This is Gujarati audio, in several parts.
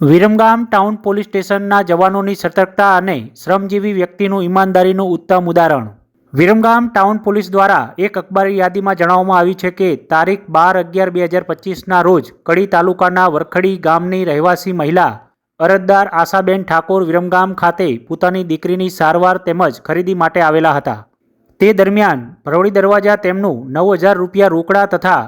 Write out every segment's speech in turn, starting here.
વિરમગામ ટાઉન પોલીસ સ્ટેશનના જવાનોની સતર્કતા અને શ્રમજીવી વ્યક્તિનું ઈમાનદારીનું ઉત્તમ ઉદાહરણ. વિરમગામ ટાઉન પોલીસ દ્વારા એક અખબારી યાદીમાં જણાવવામાં આવ્યું છે કે તારીખ બાર અગિયાર બે હજાર પચીસના રોજ કડી તાલુકાના વરખડી ગામની રહેવાસી મહિલા અરજદાર આશાબેન ઠાકોર વિરમગામ ખાતે પોતાની દીકરીની સારવાર તેમજ ખરીદી માટે આવેલા હતા. તે દરમિયાન ભરોડી દરવાજા તેમનું નવ હજાર રૂપિયા રોકડા તથા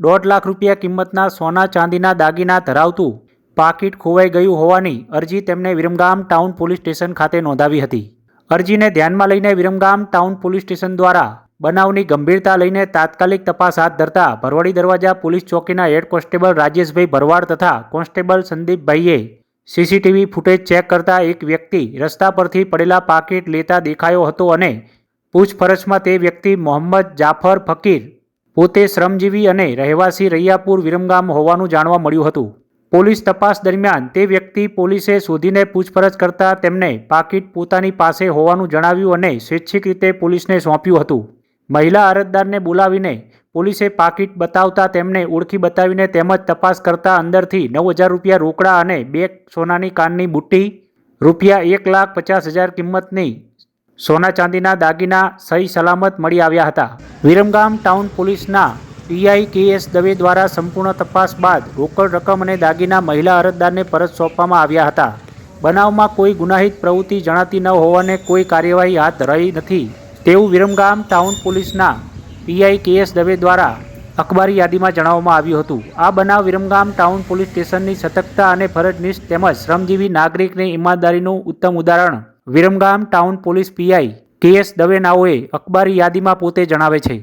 દોઢ લાખ રૂપિયા કિંમતના સોના ચાંદીના દાગીના ધરાવતું પાકીટ ખોવાઈ ગયું હોવાની અરજી તેમણે વિરમગામ ટાઉન પોલીસ સ્ટેશન ખાતે નોંધાવી હતી. અરજીને ધ્યાનમાં લઈને વિરમગામ ટાઉન પોલીસ સ્ટેશન દ્વારા બનાવની ગંભીરતા લઈને તાત્કાલિક તપાસ હાથ ધરતા ભરવાડી દરવાજા પોલીસ ચોકીના હેડ કોન્સ્ટેબલ રાજેશભાઈ ભરવાડ તથા કોન્સ્ટેબલ સંદીપભાઈએ સીસીટીવી ફૂટેજ ચેક કરતા એક વ્યક્તિ રસ્તા પરથી પડેલા પાકીટ લેતા દેખાયો હતો અને પૂછપરછમાં તે વ્યક્તિ મોહમ્મદ જાફર ફકીર, પોતે શ્રમજીવી અને રહેવાસી રૈયાપુર વિરમગામ હોવાનું જાણવા મળ્યું હતું. પોલીસ તપાસ દરમિયાન તે વ્યક્તિ પોલીસે શોધીને પૂછપરછ કરતા તેમને પાકીટ પોતાની પાસે હોવાનું જણાવ્યું અને સ્વૈચ્છિક રીતે પોલીસને સોંપ્યું હતું. મહિલા અરજદારને બોલાવીને પોલીસે પાકીટ બતાવતા તેમને ઓળખી બતાવીને તેમજ તપાસ કરતા અંદરથી નવ હજાર રૂપિયા રોકડા અને બે સોનાની કાનની બુટ્ટી, રૂપિયા એક લાખ પચાસ હજાર કિંમતની સોના ચાંદીના દાગીના સહી સલામત મળી આવ્યા હતા. વિરમગામ ટાઉન પોલીસના પીઆઈ કે દવે દ્વારા સંપૂર્ણ તપાસ બાદ રોકડ રકમ અને દાગીના મહિલા અરજદારને પરત સોંપવામાં આવ્યા હતા. બનાવમાં કોઈ ગુનાહિત પ્રવૃત્તિ જણાતી ન હોવાને કોઈ કાર્યવાહી હાથ ધરાઈ નથી. તેવું વિરમગામ ટાઉન પોલીસના પીઆઈ કે દવે દ્વારા અખબારી યાદીમાં જણાવવામાં આવ્યું હતું. આ બનાવ વિરમગામ ટાઉન પોલીસ સ્ટેશનની સતર્કતા અને ફરજનિષ્ઠ તેમજ શ્રમજીવી નાગરિકની ઈમાનદારીનું ઉત્તમ ઉદાહરણ Viramgam town police PI KS દવેનાઓએ Dave નાઓએ અખબારી યાદીમાં પોતે જણાવે છે.